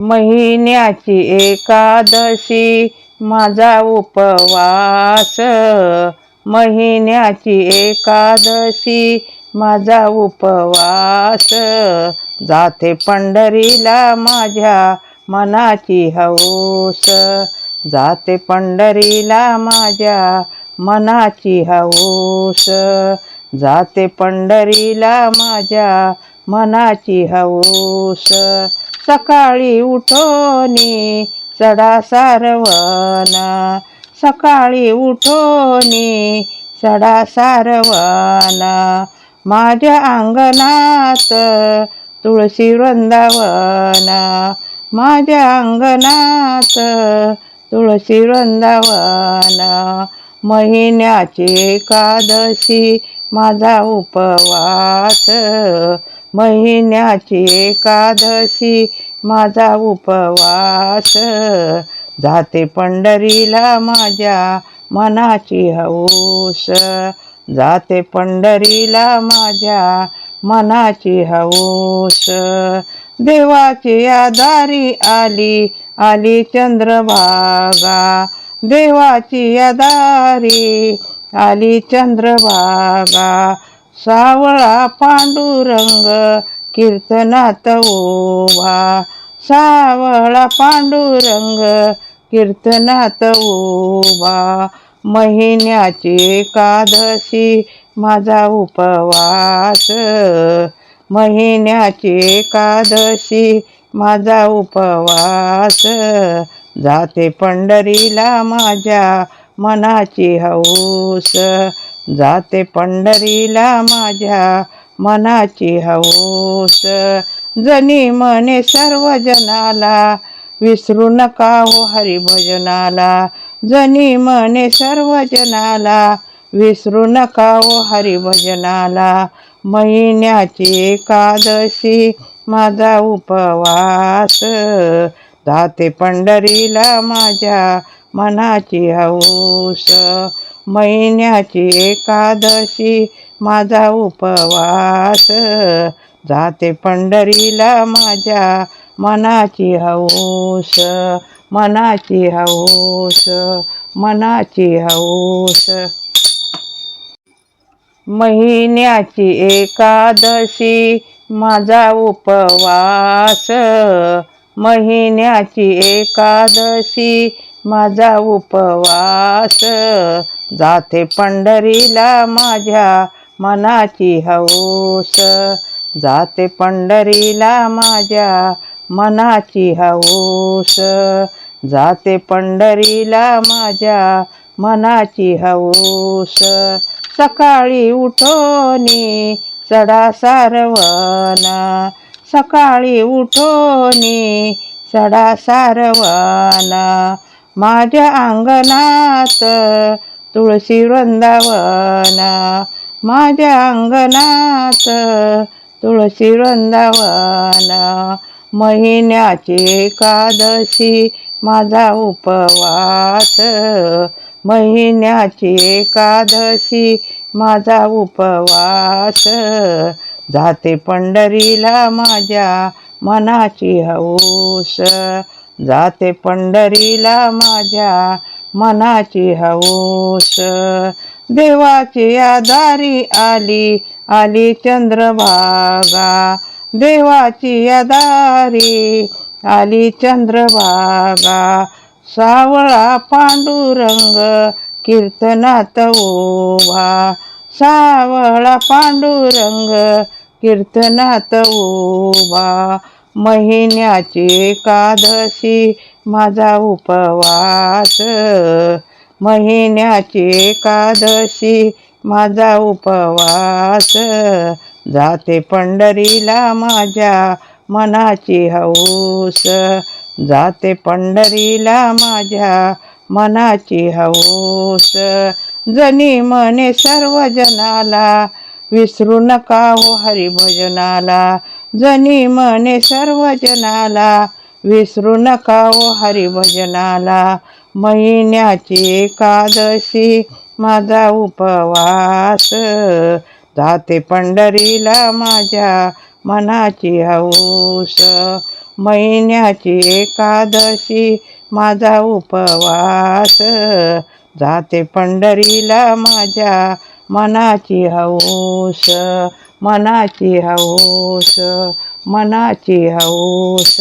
महिन्याची एकादशी माझा उपवास. महिन्याची एकादशी माझा उपवास. जाते पंढरीला माझ्या मनाची हौस. जाते पंढरीला माझ्या मनाची हौस. जाते पंढरीला माझ्या मनाची हौस. सकाळी उठोनी सडा सारवना. सकाळी उठोनी सडा सारवना. माझ्या अंगणात तुळशी वृंदावना. माझ्या अंगणात तुळशी वृंदावना. महिन्याची एकादशी माझा उपवास. महिन्याची एकादशी माझा उपवास. जाते पंढरीला माझ्या मनाची हौस. जाते पंढरीला माझ्या मनाची हौस. देवाची यादारी आली आली चंद्रभागा. देवाची यादारी आली चंद्रभागा. सावळा पांडुरंग कीर्तनात ओवा सावळा पांडुरंग कीर्तनात ओवा महिन्याची एकादशी माझा उपवास. महिन्याची एकादशी माझा उपवास. जाते पंढरीला माझ्या मनाची हौस. जाते पंढरीला माझ्या मनाची हौस. जनी मने सर्व जनाला विसरू नका हो हरिभजनाला. जनी मने सर्व जनाला विसरू नका हो हरिभजनाला. महिन्याची एकादशी माझा उपवास. जाते पंढरीला माझ्या मनाची हौस महिन्याची एकादशी माझा उपवास. जाते पंढरीला माझ्या मनाची हौस मनाची हौस मनाची हौस. महिन्याची एकादशी माझा उपवास. महिन्याची एकादशी माझा उपवास. जाते पंढरीला माझ्या मनाची हौस. जाते पंढरीला माझ्या मनाची हौस. जाते पंढरीला माझ्या मनाची हौस. सकाळी उठोनी सडा सारवना सकाळी उठोनी सडा सारवना माझ्या अंगणात तुळशी वृंदावन. माझ्या अंगणात तुळशी वृंदावन. महिन्याची एकादशी माझा उपवास. महिन्याची एकादशी माझा उपवास. जाते पंढरीला माझ्या मनाची हौस. जाते पंढरीला माझ्या मनाची हौस. देवाची यादारी आली आली चंद्रभागा. देवाची यादारी आली चंद्रभागा. सावळा पांडुरंग कीर्तनात ओवा सावळा पांडुरंग कीर्तनात ओवा महिन्याची एकादशी माझा उपवास. महिन्याची एकादशी माझा उपवास. जाते पंढरीला माझ्या मनाची हौस. जाते पंढरीला माझ्या मनाची हौस. जनी मने सर्व जनाला विसरू नका हो हरिभजनाला. जनी मने सर्व जनाला विसरू नका ओ हरिभजनाला. महिन्याची एकादशी माझा उपवास. जाते पंढरीला माझ्या मनाची हौस. महिन्याची एकादशी माझा उपवास. जाते पंढरीला माझ्या मनाची हौस. मनाची हौस मनाची हौस.